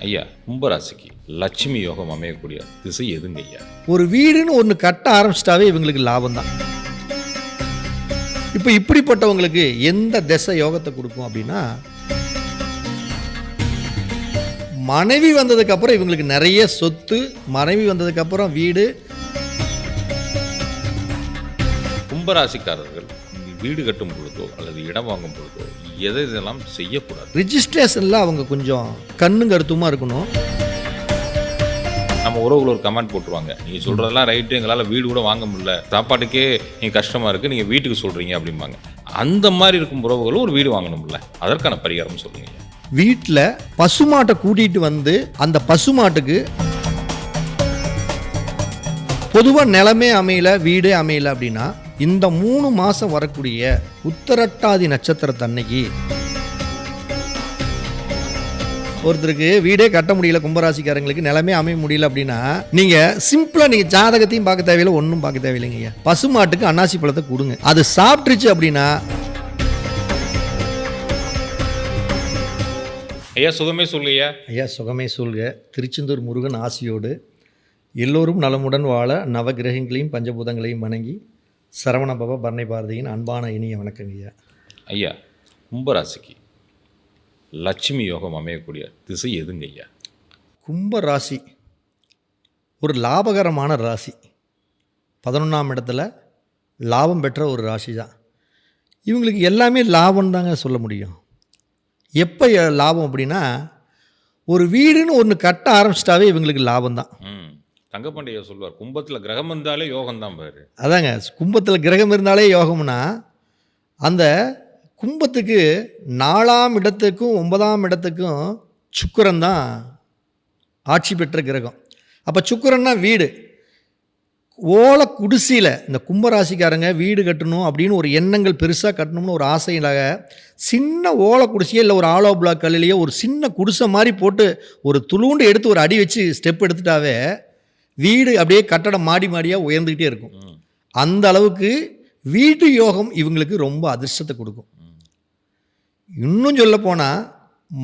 ஐயா கும்பராசிக்கு லட்சுமி யோகம் அமையக்கூடிய திசை எதுங்க ஐயா? ஒரு வீடுன்னு ஒன்று கட்ட ஆரம்பிச்சிட்டாவே இவங்களுக்கு லாபம் தான் இப்போ இப்படிப்பட்டவங்களுக்கு எந்த திசை யோகத்தை கொடுக்கும் அப்படின்னா மனைவி வந்ததுக்கு அப்புறம் இவங்களுக்கு நிறைய சொத்து மனைவி வந்ததுக்கு அப்புறம் வீடு. கும்பராசிக்காரர்கள் வீடு கட்டும் பொழுதோ அல்லது இடம் வாங்கும் பொழுதோ எதை இதெல்லாம் செய்யக்கூடாது? ரிஜிஸ்ட்ரேஷனில் அவங்க கொஞ்சம் கண்ணும் கருத்துமாக இருக்கணும். நம்ம உறவுகள் ஒரு கமெண்ட் போட்டுருவாங்க. நீங்க சொல்றதெல்லாம் ரைட்டு எங்களால் வீடு கூட வாங்க முடியல. சாப்பாட்டுக்கே நீங்க கஷ்டமா இருக்கு நீங்க வீட்டுக்கு சொல்றீங்க அப்படிம்பாங்க. அந்த மாதிரி இருக்கும் உறவுகளும் ஒரு வீடு வாங்கணும்ல அதற்கான பரிகாரம் சொல்லுங்க. வீட்டில் பசுமாட்டை கூட்டிகிட்டு வந்து அந்த பசுமாட்டுக்கு பொதுவாக நிலமே அமையல வீடே அமையல அப்படின்னா இந்த மூணு மாதம் வரக்கூடிய உத்தரட்டாதி நட்சத்திரத்தன்னைக்கு ஒருத்தருக்கு வீடே கட்ட முடியல கும்பராசிக்காரங்களுக்கு நிலமே அமைய முடியல அப்படின்னா நீங்கள் சிம்பிளாக நீங்கள் ஜாதகத்தையும் பார்க்க தேவையில்லை ஒன்றும் பார்க்க தேவையில்லைங்க பசுமாட்டுக்கு அன்னாசி பழத்தை கொடுங்க. அது சாப்பிட்டுருச்சு அப்படின்னா ஐயா சுகமே சொல்லுங்க ஐயா. சுகமே சொல்க. திருச்செந்தூர் முருகன் ஆசியோடு எல்லோரும் நலமுடன் வாழ நவகிரகங்களையும் பஞ்சபூதங்களையும் வணங்கி சரவண பவ பரணை பாரதியின் அன்பான இனிய வணக்கங்க ஐயா ஐயா கும்பராசிக்கு லட்சுமி யோகம் அமையக்கூடிய திசை எதுங்க ஐயா கும்ப ராசி ஒரு லாபகரமான ராசி. பதினொன்றாம் இடத்துல லாபம் பெற்ற ஒரு ராசி தான் இவங்களுக்கு எல்லாமே லாபம் தாங்க சொல்ல முடியும். எப்போ லாபம் அப்படின்னா ஒரு வீடுன்னு ஒன்று கட்ட ஆரம்பிச்சிட்டாவே இவங்களுக்கு லாபம் தான் தங்கப்பாண்டிய சொல்வார் கும்பத்தில் கிரகம் இருந்தாலே யோகம் தான் பாரு. அதாங்க கும்பத்தில் கிரகம் இருந்தாலே யோகம்னா அந்த கும்பத்துக்கு நாலாம் இடத்துக்கும் ஒன்பதாம் இடத்துக்கும் சுக்கரன் தான் ஆட்சி பெற்ற கிரகம். அப்போ சுக்கரன்னா வீடு. ஓலை குடிசையில் இந்த கும்பராசிக்காரங்க வீடு கட்டணும் அப்படின்னு ஒரு எண்ணங்கள் பெருசாக கட்டணும்னு ஒரு ஆசையிலாக சின்ன ஓலை குடிசையோ இல்லை ஒரு ஆலோ பிளாக் கல்லையோ ஒரு சின்ன குடிசை மாதிரி போட்டு ஒரு துளுண்டு எடுத்து ஒரு அடி வச்சு ஸ்டெப் எடுத்துட்டாவே வீடு அப்படியே கட்டடம் மாடி மாடியாக உயர்ந்துக்கிட்டே இருக்கும். அந்த அளவுக்கு வீட்டு யோகம் இவங்களுக்கு ரொம்ப அதிர்ஷ்டத்தை கொடுக்கும். இன்னும் சொல்ல போனால்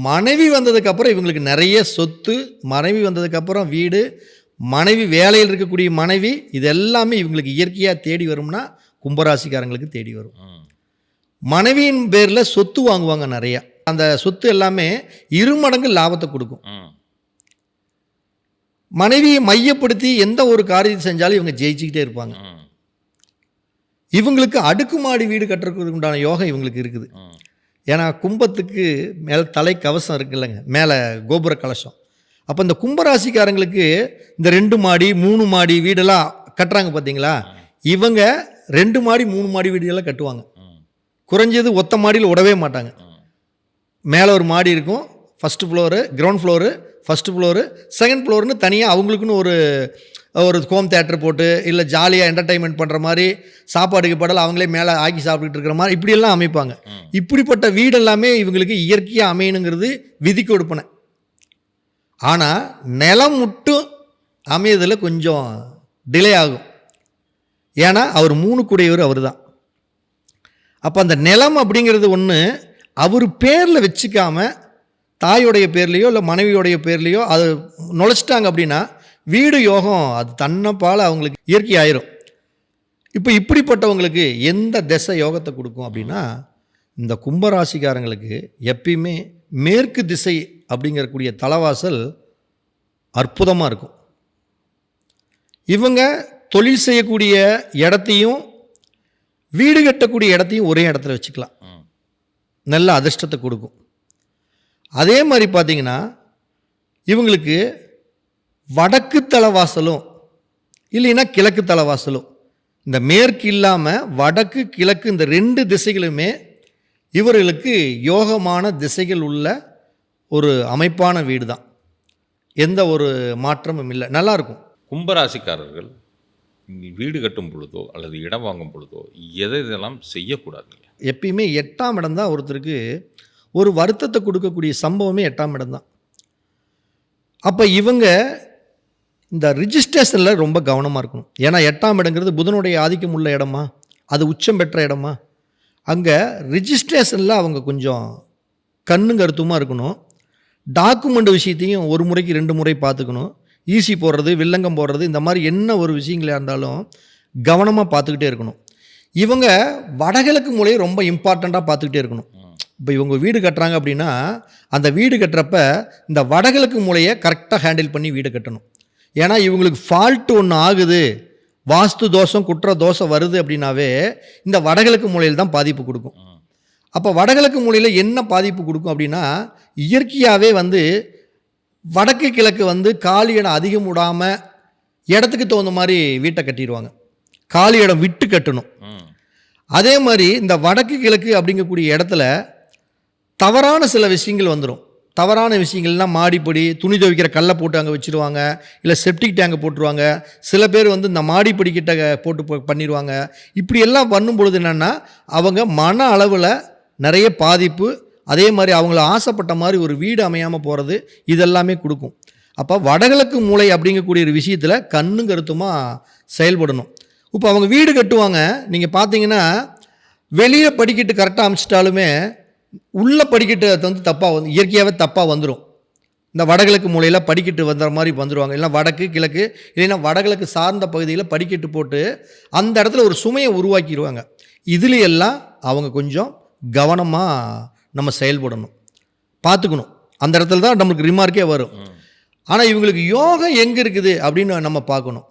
மனைவி வந்ததுக்கப்புறம் இவங்களுக்கு நிறைய சொத்து மனைவி வந்ததுக்கப்புறம் வீடு மனைவி வேலையில் இருக்கக்கூடிய மனைவி இது எல்லாமே இவங்களுக்கு இயற்கையாக தேடி வரும்னா கும்பராசிக்காரங்களுக்கு தேடி வரும். மனைவியின் பேரில் சொத்து வாங்குவாங்க நிறையா. அந்த சொத்து எல்லாமே இருமடங்கு லாபத்தை கொடுக்கும். மனைவியை மையப்படுத்தி எந்த ஒரு காரியத்தை செஞ்சாலும் இவங்க ஜெயிச்சுக்கிட்டே இருப்பாங்க. இவங்களுக்கு அடுக்குமாடி வீடு கட்டுறதுக்கு உண்டான யோகம் இவங்களுக்கு இருக்குது. ஏன்னா கும்பத்துக்கு மேலே தலை கவசம் இருக்குல்லங்க மேலே கோபுர கலசம். அப்போ இந்த கும்பராசிக்காரங்களுக்கு இந்த ரெண்டு மாடி மூணு மாடி வீடெல்லாம் கட்டுறாங்க பார்த்தீங்களா இவங்க ரெண்டு மாடி மூணு மாடி வீடுகள்லாம் கட்டுவாங்க. குறைஞ்சது ஒத்த மாடியில் விடவே மாட்டாங்க. மேலே ஒரு மாடி இருக்கும். First floor ground floor first floor second ஃப்ளோர்னு தனியாக அவங்களுக்குன்னு ஒரு ஒரு ஹோம் தேட்டர் போட்டு இல்லை ஜாலியாக என்டர்டைன்மெண்ட் பண்ணுற மாதிரி சாப்பாடுக்கு படல் அவங்களே மேலே ஆக்கி சாப்பிட்டுட்டு இருக்கிற மாதிரி இப்படியெல்லாம் அமைப்பாங்க. இப்படிப்பட்ட வீடு எல்லாமே இவங்களுக்கு இயற்கையாக அமையணுங்கிறது விதி கொடுப்பன ஆனால் நிலம் மட்டும் அமையதில் கொஞ்சம் டிலே ஆகும். ஏன்னா அவர் மூணு கூடையவர் அவர் தான் அப்போ அந்த நிலம் அப்படிங்கிறது ஒன்று அவர் பேரில் வச்சுக்காம தாயோடைய பேர்லேயோ இல்லை மனைவியோடைய பேர்லேயோ அது நுழைச்சிட்டாங்க அப்படின்னா வீடு யோகம் அது தன்னைப்பால் அவங்களுக்கு இயற்கை ஆயிரும். இப்போ இப்படிப்பட்டவங்களுக்கு எந்த திசை யோகத்தை கொடுக்கும் அப்படின்னா இந்த கும்பராசிக்காரங்களுக்கு எப்பயுமே மேற்கு திசை அப்படிங்கக்கூடிய தலவாசல் அற்புதமாக இருக்கும். இவங்க தொழில் செய்யக்கூடிய இடத்தையும் வீடு கட்டக்கூடிய இடத்தையும் ஒரே இடத்துல வச்சுக்கலாம். நல்ல அதிர்ஷ்டத்தை கொடுக்கும். அதே மாதிரி பார்த்தீங்கன்னா இவங்களுக்கு வடக்கு தலைவாசலும் இல்லைன்னா கிழக்கு தலைவாசலும் இந்த மேற்கு இல்லாமல் வடக்கு கிழக்கு இந்த ரெண்டு திசைகளுமே இவர்களுக்கு யோகமான திசைகள் உள்ள ஒரு அமைப்பான வீடு தான் எந்த ஒரு மாற்றமும் இல்லை. நல்லாயிருக்கும். கும்பராசிக்காரர்கள் வீடு கட்டும் பொழுதோ அல்லது இடம் வாங்கும் பொழுதோ எதை இதெல்லாம் செய்யக்கூடாதுங்க? எப்பயுமே எட்டாம் இடம் தான் ஒருத்தருக்கு ஒரு வருத்தத்தை கொடுக்கக்கூடிய சம்பவமே எட்டாம் இடம் தான். அப்போ இவங்க இந்த ரிஜிஸ்ட்ரேஷனில் ரொம்ப கவனமாக இருக்கணும். ஏன்னா எட்டாம் இடங்கிறது புதனுடைய ஆதிக்கம் உள்ள இடமா? அது உச்சம் பெற்ற இடமா? அங்கே ரிஜிஸ்ட்ரேஷனில் அவங்க கொஞ்சம் கண்ணும் கருத்துமாக இருக்கணும். டாக்குமெண்ட் விஷயத்தையும் ஒரு முறைக்கு ரெண்டு முறை பார்த்துக்கணும். ஈசி போடுறது வில்லங்கம் போடுறது இந்த மாதிரி என்ன ஒரு விஷயங்களாக இருந்தாலும் கவனமாக பார்த்துக்கிட்டே இருக்கணும். இவங்க வடகிழக்கு மூலையை ரொம்ப இம்பார்ட்டண்ட்டாக பார்த்துக்கிட்டே இருக்கணும். இப்போ இவங்க வீடு கட்டுறாங்க அப்படின்னா அந்த வீடு கட்டுறப்ப இந்த வடகிழக்கு மூலையை கரெக்டாக ஹேண்டில் பண்ணி வீடு கட்டணும். ஏன்னா இவங்களுக்கு ஃபால்ட்டு ஒன்று ஆகுது. வாஸ்து தோஷம் குற்ற தோஷம் வருது அப்படின்னாவே இந்த வடகிழக்கு மூலையில் தான் பாதிப்பு கொடுக்கும். அப்போ வடகிழக்கு மூலையில் என்ன பாதிப்பு கொடுக்கும் அப்படின்னா இயற்கையாகவே வந்து வடக்கு கிழக்கு வந்து காலி இடம் அதிகம் விடாமல் இடத்துக்கு தகுந்த மாதிரி வீட்டை கட்டிடுவாங்க. காலி இடம் விட்டு கட்டணும். அதே மாதிரி இந்த வடக்கு கிழக்கு அப்படிங்கக்கூடிய இடத்துல தவறான சில விஷயங்கள் வந்துடும் தவறான விஷயங்கள்லாம் மாடிப்படி துணி துவைக்கிற கல்லை போட்டு அங்கே வச்சுருவாங்க இல்லை செப்டிக் டேங்கை போட்டுருவாங்க. சில பேர் வந்து இந்த மாடிப்படி கிட்ட போட்டு பண்ணிடுவாங்க இப்படி எல்லாம் பண்ணும் பொழுது என்னென்னா அவங்க மன அளவில் நிறைய பாதிப்பு அதே மாதிரி அவங்கள ஆசைப்பட்ட மாதிரி ஒரு வீடு அமையாமல் போகிறது இதெல்லாமே கொடுக்கும். அப்போ வடகிழக்கு மூளை அப்படிங்கக்கூடிய ஒரு விஷயத்தில் கண்ணும் கருத்துமாக செயல்படணும். இப்போ அவங்க வீடு கட்டுவாங்க. நீங்கள் பார்த்தீங்கன்னா வெளியே படிக்கட்டு கரெக்டாக அமைச்சிட்டாலுமே உள்ள படிக்கட்டு அது வந்து தப்பாக வந்து இயற்கையாகவே தப்பாக வந்துடும் இந்த வடகிழக்கு மூலையில் படிக்கட்டு வந்துற மாதிரி வந்துடுவாங்க இல்லைன்னா வடக்கு கிழக்கு இல்லைன்னா வடகிழக்கு சார்ந்த பகுதியில் படிக்கட்டு போட்டு அந்த இடத்துல ஒரு சுமையை உருவாக்கிடுவாங்க இதுல எல்லாம் அவங்க கொஞ்சம் கவனமாக நம்ம செயல்படணும். பார்த்துக்கணும். அந்த இடத்துல தான் நம்மளுக்கு ரிமார்க்கே வரும். ஆனால் இவங்களுக்கு யோகம் எங்கே இருக்குது அப்படின்னு நம்ம பார்க்கணும்.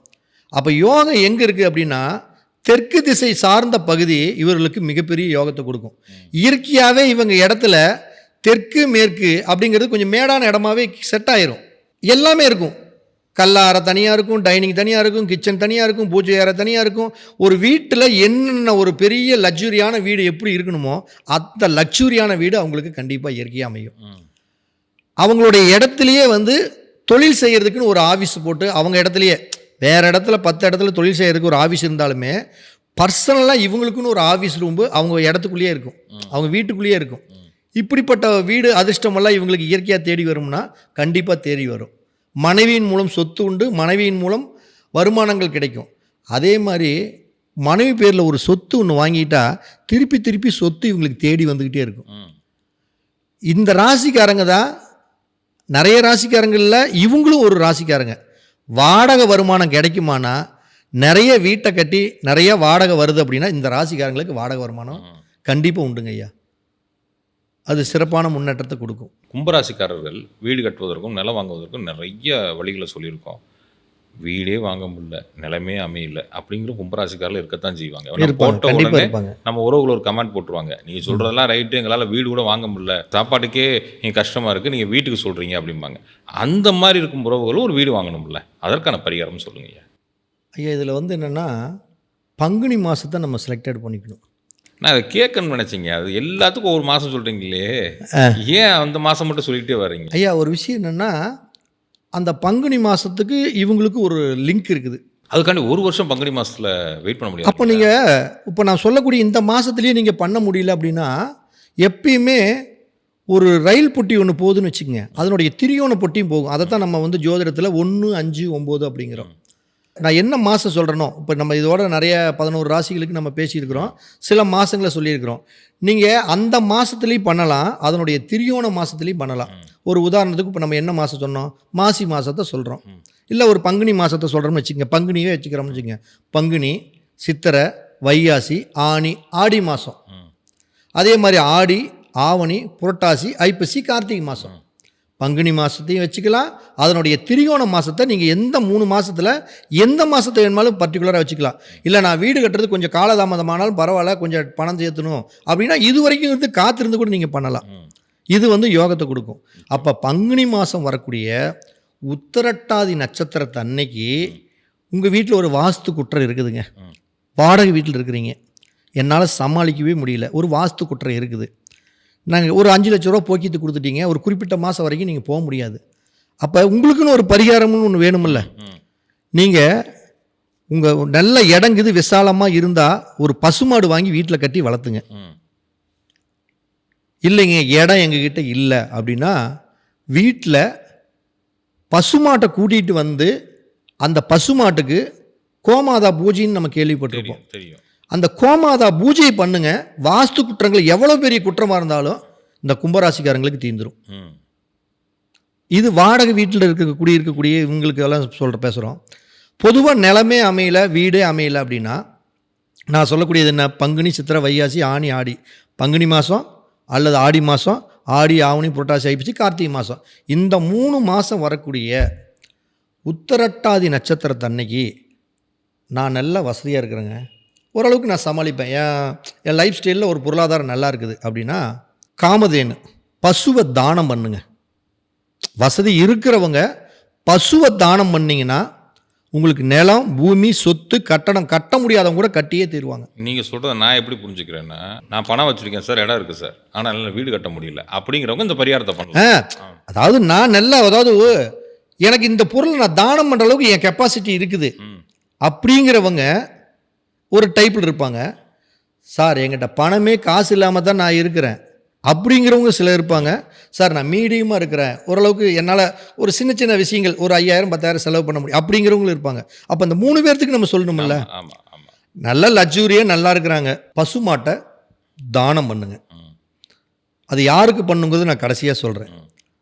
அப்போ யோகம் எங்கே இருக்குது அப்படின்னா தெற்கு திசை சார்ந்த பகுதி இவர்களுக்கு மிகப்பெரிய யோகத்தை கொடுக்கும். இயற்கையாகவே இவங்க இடத்துல தெற்கு மேற்கு அப்படிங்கிறது கொஞ்சம் மேடான இடமாவே செட் ஆயிரும். எல்லாமே இருக்கும். கல்லாறை தனியாக இருக்கும் டைனிங் தனியாக இருக்கும் கிச்சன் தனியாக இருக்கும் பூஜை அறை தனியாக இருக்கும். ஒரு வீட்டில் என்னென்ன ஒரு பெரிய லக்ஸுரியான வீடு எப்படி இருக்கணுமோ அந்த லக்ஸுரியான வீடு அவங்களுக்கு கண்டிப்பாக இயற்கையாக அமையும். அவங்களுடைய இடத்துலையே வந்து தொழில் செய்கிறதுக்குன்னு ஒரு ஆஃபீஸ் போட்டு அவங்க இடத்துலையே வேறு இடத்துல பத்து இடத்துல தொழில் செய்கிறதுக்கு ஒரு ஆஃபீஸ் இருந்தாலுமே பர்சனலாக இவங்களுக்குன்னு ஒரு ஆஃபீஸ் ரூம்பு அவங்க இடத்துக்குள்ளேயே இருக்கும். அவங்க வீட்டுக்குள்ளேயே இருக்கும். இப்படிப்பட்ட வீடு அதிர்ஷ்டமெல்லாம் இவங்களுக்கு இயற்கையாக தேடி வரும்னா கண்டிப்பாக தேடி வரும். மனைவியின் மூலம் சொத்து உண்டு மனைவியின் மூலம் வருமானங்கள் கிடைக்கும். அதே மாதிரி மனைவி பேரில் ஒரு சொத்து ஒன்று வாங்கிட்டா திருப்பி திருப்பி சொத்து இவங்களுக்கு தேடி வந்துக்கிட்டே இருக்கும். இந்த ராசிக்காரங்க தான் நிறைய ராசிக்காரங்களில் இவங்களும் ஒரு ராசிக்காரங்க. வாடகை வருமானம் கிடைக்குமானா நிறைய வீட்டை கட்டி நிறைய வாடகை வருது அப்படின்னா இந்த ராசிக்காரங்களுக்கு வாடகை வருமானம் கண்டிப்பாக உண்டுங்க ஐயா. அது சிறப்பான முன்னேற்றத்தை கொடுக்கும். கும்பராசிக்காரர்கள் வீடு கட்டுவதற்கும் நிலம் வாங்குவதற்கும் நிறைய வழிகளை சொல்லியிருக்கோம். வீடே வாங்க முடியல நிலமே அமையல அப்படிங்கிற கும்பராசிக்காரர்கள் இருக்கத்தான் செய்வாங்க. போட்ட உடனே நம்ம உறவுகள் ஒரு கமெண்ட் போட்டுருவாங்க. நீங்க சொல்றதெல்லாம் ரைட்டு எங்களால வீடு கூட வாங்க முடியல சாப்பாட்டுக்கே நீங்க கஷ்டமா இருக்கு நீங்க வீட்டுக்கு சொல்றீங்க அப்படிம்பாங்க. அந்த மாதிரி இருக்கும் உறவுகளும் ஒரு வீடு வாங்கணும்ல அதற்கான பரிகாரம் சொல்லுங்க ஐயா. ஐயா இதில் வந்து என்னென்னா பங்குனி மாதத்தை நம்ம செலக்டட் பண்ணிக்கணும். நான் அதை கேட்கணும்னு நினைச்சீங்க. அது எல்லாத்துக்கும் ஒரு மாசம் சொல்றீங்களே. ஏன் அந்த மாசம் மட்டும் சொல்லிட்டே வர்றீங்க? ஐயா ஒரு விஷயம் என்னென்னா அந்த பங்குனி மாதத்துக்கு இவங்களுக்கு ஒரு லிங்க் இருக்குது. அதுக்காண்டி ஒரு வருஷம் பங்குனி மாசத்துல வெயிட் பண்ண முடியாது. அப்போ நீங்கள் இப்போ நான் சொல்லக்கூடிய இந்த மாதத்துலேயே நீங்கள் பண்ண முடியல அப்படின்னா எப்பயுமே ஒரு ரயில் பொட்டி ஒன்று போகுதுன்னு வச்சுக்கோங்க. அதனுடைய திரியோன பொட்டியும் போகும். அதை தான் நம்ம வந்து ஜோதிடத்தில் ஒன்று அஞ்சு ஒம்பது அப்படிங்கிறோம். நான் என்ன மாதம் சொல்கிறேனோ இப்போ நம்ம இதோட நிறைய பதினோரு ராசிகளுக்கு நம்ம பேசியிருக்கிறோம். சில மாதங்களை சொல்லியிருக்கிறோம். நீங்கள் அந்த மாதத்துலேயும் பண்ணலாம் அதனுடைய திரியோன மாதத்துலேயும் பண்ணலாம். ஒரு உதாரணத்துக்கு இப்போ நம்ம என்ன மாதம் சொன்னோம்? மாசி மாதத்தை சொல்கிறோம் இல்லை ஒரு பங்குனி மாதத்தை சொல்கிறோம்னு வச்சுக்கோங்க. பங்குனியே வச்சுக்கிறோம்னு வச்சுக்கோங்க. பங்குனி சித்திரை வைகாசி ஆனி ஆடி மாதம். அதே மாதிரி ஆடி ஆவணி புரட்டாசி ஐப்பசி கார்த்திகை மாதம் பங்குனி மாதத்தையும் வச்சுக்கலாம். அதனுடைய திரியோண மாதத்தை நீங்கள் எந்த மூணு மாதத்தில் எந்த மாதத்தை வேணுமாலும் பர்டிகுலராக வச்சுக்கலாம். இல்லை நான் வீடு கட்டுறது கொஞ்சம் காலதாமதமானாலும் பரவாயில்ல கொஞ்சம் பணம் சேர்த்தணும். அப்படின்னா இது வரைக்கும் இருந்து காத்திருந்து கூட நீங்கள் பண்ணலாம். இது வந்து யோகத்தை கொடுக்கும். அப்போ பங்குனி மாதம் வரக்கூடிய உத்தரட்டாதி நட்சத்திரத்தை அன்னைக்கு உங்கள் வீட்டில் ஒரு வாஸ்து குற்றம் இருக்குதுங்க. வாடகை வீட்டில் இருக்கிறீங்க. என்னால் சமாளிக்கவே முடியல. ஒரு வாஸ்து குற்றம் இருக்குது. நாங்கள் ஒரு அஞ்சு லட்ச ரூபா போக்கிட்டு கொடுத்துட்டீங்க. ஒரு குறிப்பிட்ட மாதம் வரைக்கும் நீங்கள் போக முடியாது. அப்போ உங்களுக்குன்னு ஒரு பரிகாரம்னு ஒன்று வேணுமில்ல. நீங்கள் உங்கள் நல்ல இடங்குது விசாலமாக இருந்தால் ஒரு பசுமாடு வாங்கி வீட்டில் கட்டி வளர்த்துங்க. இல்லைங்க இடம் எங்ககிட்ட இல்லை அப்படின்னா வீட்டில் பசுமாட்டை கூட்டிகிட்டு வந்து அந்த பசுமாட்டுக்கு கோமாதா பூஜைன்னு நம்ம கேள்விப்பட்டிருப்போம். தெரியும். அந்த கோமாதா பூஜை பண்ணுங்க. வாஸ்து குற்றங்கள் எவ்வளோ பெரிய குற்றமாக இருந்தாலும் இந்த கும்பராசிக்காரங்களுக்கு தீர்ந்துரும். ம். இது வாடகை வீட்டில் இருக்க குடியிருக்கக்கூடிய இவங்களுக்கு எல்லாம் சொல்கிற பேசுகிறோம் பொதுவாக நிலமே அமையல வீடே அமையல அப்படின்னா நான் சொல்லக்கூடியது என்ன? பங்குனி சித்திரை வைகாசி ஆனி ஆடி. பங்குனி மாதம் அல்லது ஆடி மாதம் ஆடி ஆவணி புரட்டாசி ஐப்பசி கார்த்திகை மாதம் இந்த மூணு மாதம் வரக்கூடிய உத்தரட்டாதி நட்சத்திரத்தன்னைக்கு நான் நல்ல வசதியாக இருக்கிறேங்க. ஓரளவுக்கு நான் சமாளிப்பேன். என் என் லைஃப் ஸ்டைலில் ஒரு பொருளாதாரம் நல்லா இருக்குது. அப்படின்னா காமதேனு பசுவை தானம் பண்ணுங்க. வசதி இருக்கிறவங்க பசுவை தானம் பண்ணிங்கன்னா உங்களுக்கு நிலம் பூமி சொத்து கட்டடம் கட்ட முடியாதவங்க கூட கட்டியே தீருவாங்க. நீங்கள் சொல்கிறத நான் எப்படி புரிஞ்சுக்கிறேன்னா நான் பணம் வச்சுருக்கேன் சார் இடம் இருக்குது சார். ஆனால் என்னால் வீடு கட்ட முடியல. அப்படிங்கிறவங்க இந்த பரிகாரத்தை பண்ணலாம். அதாவது நான் நல்லா அதாவது எனக்கு இந்த பொருளை நான் தானம் பண்ணுற அளவுக்கு என் கெப்பாசிட்டி இருக்குது. அப்படிங்கிறவங்க ஒரு டைப்பில் இருப்பாங்க. சார் என்கிட்ட பணமே காசு இல்லாமல் தான் நான் இருக்கிறேன். அப்படிங்கிறவங்க சிலர் இருப்பாங்க. சார் நான் மீடியமாக இருக்கிறேன். ஓரளவுக்கு என்னால் ஒரு சின்ன சின்ன விஷயங்கள் ஒரு ஐயாயிரம் பத்தாயிரம் செலவு பண்ண முடியும். அப்படிங்கிறவங்களும் இருப்பாங்க. அப்போ அந்த மூணு பேர்த்துக்கு நம்ம சொல்லணும்ல. நல்ல லக்ஸூரியாக நல்லா இருக்கிறாங்க. பசுமாட்டை தானம் பண்ணுங்க. அது யாருக்கு பண்ணுங்கிறது நான் கடைசியாக சொல்கிறேன்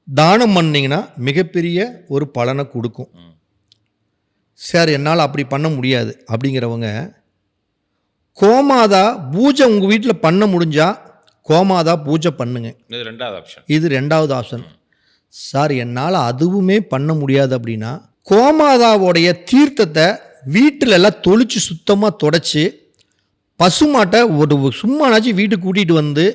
தானம் பண்ணீங்கன்னா மிகப்பெரிய ஒரு பலனை கொடுக்கும். சார் என்னால் அப்படி பண்ண முடியாது. அப்படிங்கிறவங்க கோமாதா பூஜை உங்கள் வீட்டில் பண்ண முடிஞ்சா கோமாதா பூஜை பண்ணுங்க. இது ரெண்டாவது ஆப்ஷன் இது ரெண்டாவது ஆப்ஷன் சார் என்னால் அதுவுமே பண்ண முடியாது அப்படின்னா கோமாதாவோடைய தீர்த்தத்தை வீட்டில் எல்லாம் தொளிச்சு சுத்தமாக தொடச்சி பசுமாட்டை ஒரு சும்மானாச்சும் வீட்டுக்கு கூட்டிகிட்டு வந்து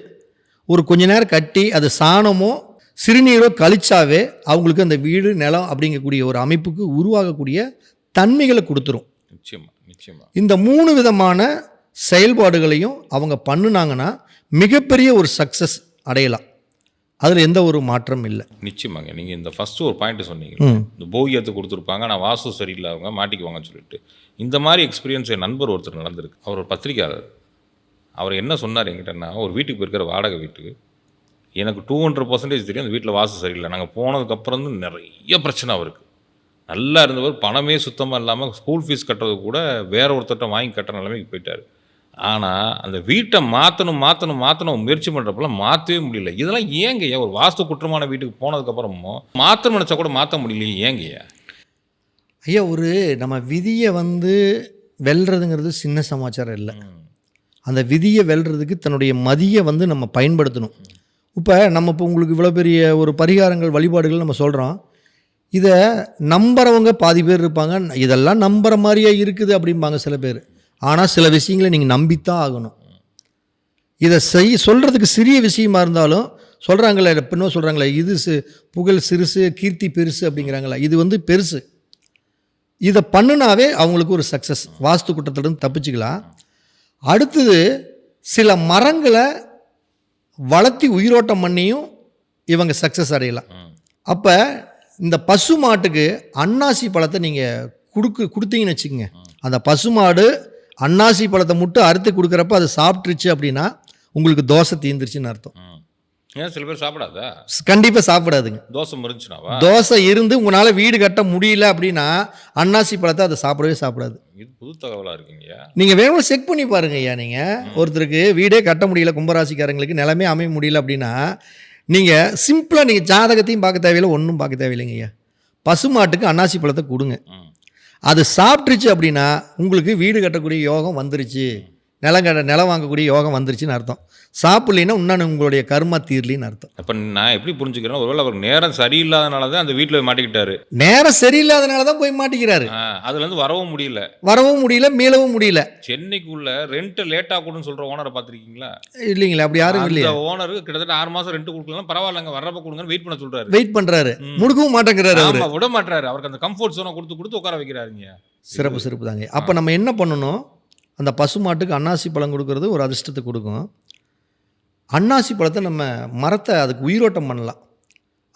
ஒரு கொஞ்ச நேரம் கட்டி அது சாணமோ சிறுநீரோ கழிச்சாவே அவங்களுக்கு அந்த வீடு நிலம் அப்படிங்கக்கூடிய ஒரு அமைப்புக்கு உருவாகக்கூடிய தன்மைகளை கொடுத்துரும். நிச்சயமா நிச்சயமா. இந்த மூணு விதமான செயல்பாடுகளையும் அவங்க பண்ணுனாங்கன்னா மிகப்பெரிய ஒரு சக்ஸஸ் அடையலாம். அதில் எந்த ஒரு மாற்றம் இல்லை. நிச்சயமாங்க. நீங்கள் இந்த ஃபஸ்ட்டு ஒரு பாயிண்ட் சொன்னீங்க. இந்த போகியத்தை கொடுத்துருப்பாங்க. நான் வாசு சரியில்லாதவங்க மாட்டிக்குவாங்கன்னு சொல்லிட்டு. இந்த மாதிரி எக்ஸ்பீரியன்ஸ் என் நண்பர் ஒருத்தர் நடந்திருக்கு. அவர் ஒரு பத்திரிக்கையாளர் அவர் என்ன சொன்னார் என்கிட்டன்னா ஒரு வீட்டுக்கு போயிருக்கிற வாடகை வீட்டுக்கு. எனக்கு டூ ஹண்ட்ரட் பர்சன்டேஜ் தெரியும் அந்த வீட்டில் வாசு சரியில்லை. நாங்கள் போனதுக்கப்புறம் வந்து நிறைய பிரச்சனை அவருக்கு. நல்லா இருந்தவர் பணமே சுத்தமாக இல்லாமல் ஸ்கூல் ஃபீஸ் கட்டுறது கூட வேற ஒருத்தர்ட்ட வாங்கி கட்டுற நிலைமைக்கு போயிட்டார். ஆனால் அந்த வீட்டை மாற்றணும் மாற்றணும் மாற்றணும் முயற்சி பண்ணுறப்பெல்லாம் மாற்றவே முடியல. இதெல்லாம் ஏங்கய்யா? ஒரு வாஸ்து குற்றமான வீட்டுக்கு போனதுக்கப்புறமும் மாற்ற நினச்சா கூட மாற்ற முடியலையே ஏங்கய்யா? ஐயா ஒரு நம்ம விதியை வந்து வெல்றதுங்கிறது சின்ன சமாச்சாரம் இல்லை. அந்த விதியை வெல்றதுக்கு தன்னுடைய மதியை வந்து நம்ம பயன்படுத்தணும். இப்போ நம்ம இப்போ உங்களுக்கு இவ்வளோ பெரிய ஒரு பரிகாரங்கள் வழிபாடுகள் நம்ம சொல்கிறோம் இதை நம்புறவங்க பாதி பேர் இருப்பாங்க. இதெல்லாம் நம்புற மாதிரியே இருக்குது அப்படிம்பாங்க சில பேர். ஆனால் சில விஷயங்களை நீங்கள் நம்பித்தான் ஆகணும். இதை செய் சொல்கிறதுக்கு சிறிய விஷயமா இருந்தாலும் சொல்கிறாங்களே பின்னோ சொல்கிறாங்களே இது சு புகழ் சிறுசு கீர்த்தி பெருசு அப்படிங்கிறாங்களா இது வந்து பெருசு. இதை பண்ணுனாவே அவங்களுக்கு ஒரு சக்ஸஸ் வாஸ்து கூட்டத்திலேருந்து தப்பிச்சுக்கலாம். அடுத்தது சில மரங்களை வளர்த்தி உயிரோட்டம் பண்ணியும் இவங்க சக்ஸஸ் அடையலாம். அப்போ இந்த பசு மாட்டுக்கு அன்னாசி பழத்தை நீங்கள் கொடுக்கு கொடுத்தீங்கன்னு வச்சுக்கோங்க. அந்த பசுமாடு அன்னாசி பழத்தை மட்டும் அறுத்து கொடுக்குறப்ப அது சாப்பிட்ருச்சு அப்படின்னா உங்களுக்கு தோசை தீந்துருச்சுன்னு அர்த்தம். ஏன் சில பேர் சாப்பிடாதா? கண்டிப்பாக சாப்பிடாதுங்க. தோசை முறிஞ்சுனாவா தோசை இருந்து உங்களால் வீடு கட்ட முடியல அப்படின்னா அன்னாசி பழத்தை அதை சாப்பிடவே சாப்பிடாது. இது புது தகவலாக இருக்குங்கய்யா நீங்கள் வேணும் செக் பண்ணி பாருங்க ஐயா நீங்கள் ஒருத்தருக்கு வீடே கட்ட முடியல கும்பராசிக்காரங்களுக்கு நிலமே அமைய முடியல அப்படின்னா நீங்கள் சிம்பிளாக நீங்கள் ஜாதகத்தையும் பார்க்க தேவையில்லை ஒன்றும் பார்க்க தேவையில்லைங்க ஐயா. பசுமாட்டுக்கு அன்னாசி பழத்தை கொடுங்க. அது சாப்பிட்ருச்சு அப்படின்னா உங்களுக்கு வீடு கட்டக்கூடிய யோகம் வந்துருச்சு. நிலம் கட்ட நிலம் வாங்கக்கூடிய யோகம் வந்துருச்சுன்னு அர்த்தம். சாப்பிட்லைன்னா இன்னும் உங்களுடைய கர்மா தீர்லின்னு அர்த்தம். அப்போ நான் எப்படி புரிஞ்சுக்கிறேன் ஒருவேளை அவர் நேரம் சரியில்லாதனால தான் அந்த வீட்டில் மாட்டிக்கிட்டாரு. நேரம் சரியில்லாதனால தான் போய் மாட்டிக்கிறாரு. அதுலேருந்து வரவும் முடியல. வரவும் முடியல மீளவும் முடியல. சென்னைக்குள்ள ரெண்ட் லேட்டாக கொடுன்னு சொல்கிற ஓனரை பார்த்துருக்கீங்களா? இல்லைங்களா அப்படி யாரும் இல்லையா. அந்த ஓனருக்கு கிட்டத்தட்ட ஆறு மாதம் ரெண்ட் கொடுக்கலாம் பரவாயில்லங்க வர்றப்ப கொடுங்கன்னு வெயிட் பண்ண சொல்கிறாரு வெயிட் பண்ணுறாரு. முடுக்கவும் மாட்டேங்கிறாரு அவரு. விட மாட்டாரு அவருக்கு அந்த கம்ஃபர்ட் ஜோனை கொடுத்து கொடுத்து உட்கார வைக்கிறாருங்க. சிறப்பு சிறப்பு தாங்க அப்போ நம்ம என்ன பண்ணணும்? அந்த பசுமாட்டுக்கு அன்னாசி பழம் கொடுக்கறது ஒரு அதிர்ஷ்டத்தை கொடுக்கும். அன்னாசி பழத்தை நம்ம மரத்தை அதுக்கு உயிரோட்டம் பண்ணலாம்.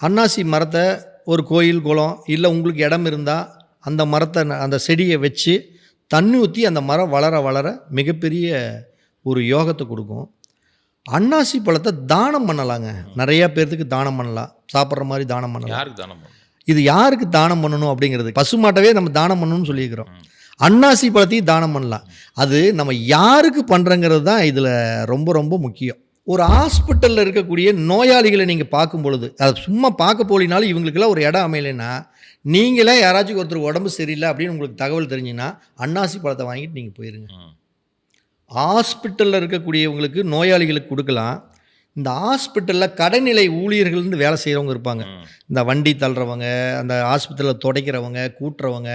அன்னாசி மரத்தை ஒரு கோயில் குளம் இல்லை உங்களுக்கு இடம் இருந்தால் அந்த மரத்தை அந்த செடியை வச்சு தண்ணி ஊற்றி அந்த மரம் வளர வளர மிகப்பெரிய ஒரு யோகத்தை கொடுக்கும். அன்னாசி பழத்தை தானம் பண்ணலாங்க. நிறைய பேர்த்துக்கு தானம் பண்ணலாம். சாப்பிட்ற மாதிரி தானம் பண்ணலாம். யாருக்கு தானம் இது யாருக்கு தானம் பண்ணணும் அப்படிங்கிறது. பசுமாட்டவே நம்ம தானம் பண்ணணும்னு சொல்லியிருக்கிறோம். அன்னாசி பழத்தையும் தானம் பண்ணலாம். அது நம்ம யாருக்கு பண்ணுறங்கிறது தான் இதில் ரொம்ப ரொம்ப முக்கியம். ஒரு ஹாஸ்பிட்டலில் இருக்கக்கூடிய நோயாளிகளை நீங்கள் பார்க்கும் பொழுது அது சும்மா பார்க்க போலினாலும் இவங்களுக்கெல்லாம் ஒரு இடம் அமையலைன்னா நீங்களே யாராச்சும் ஒருத்தர் உடம்பு சரியில்லை அப்படின்னு உங்களுக்கு தகவல் தெரிஞ்சுன்னா அன்னாசி பழத்தை வாங்கிட்டு நீங்கள் போயிருங்க. ஹாஸ்பிட்டலில் இருக்கக்கூடியவங்களுக்கு நோயாளிகளுக்கு கொடுக்கலாம். இந்த ஹாஸ்பிட்டலில் கடைநிலை ஊழியர்கள்னு வேலை செய்கிறவங்க இருப்பாங்க. இந்த வண்டி தள்ளுறவங்க அந்த ஆஸ்பத்திரியில் துடைக்கிறவங்க கூட்டுறவங்க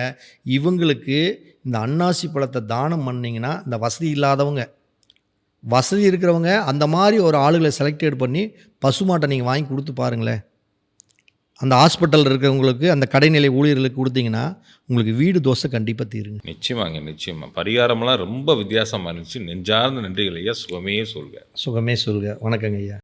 இவங்களுக்கு இந்த அன்னாசி பழத்தை தானம் பண்ணிங்கன்னா இந்த வசதி இல்லாதவங்க வசதி இருக்கிறவங்க அந்த மாதிரி ஒரு ஆளுகளை செலக்டட் பண்ணி பசுமாட்டை நீங்கள் வாங்கி கொடுத்து பாருங்களேன் அந்த ஹாஸ்பிட்டலில் இருக்கிறவங்களுக்கு அந்த கடைநிலை ஊழியர்களுக்கு கொடுத்தீங்கன்னா உங்களுக்கு வீடு தோசை கண்டிப்பாக தீருங்க. நிச்சயமாங்க நிச்சயமா. பரிகாரமெல்லாம் ரொம்ப வித்தியாசமா இருந்துச்சு. நெஞ்சார்ந்த நன்றிகள் ஐயா. சுகமே சொல்க. சுகமே சொல்க. வணக்கங்க ஐயா.